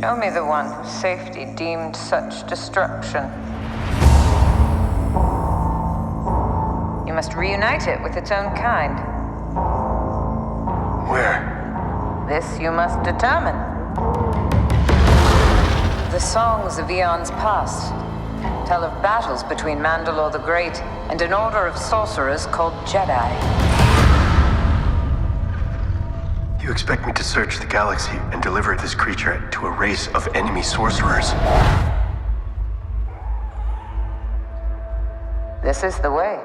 Show me the one whose safety deemed such destruction. You must reunite it with its own kind. Where? This you must determine. The songs of eons past tell of battles between Mandalore the Great and an order of sorcerers called Jedi. You expect me to search the galaxy and deliver this creature to a race of enemy sorcerers? This is the way.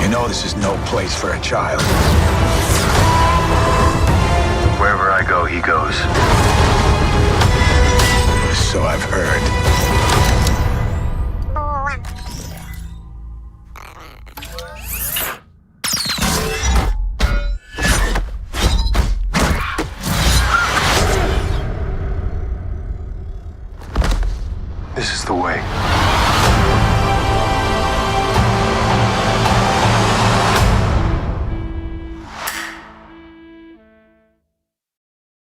You know this is no place for a child. He goes. So I've heard. This is the way.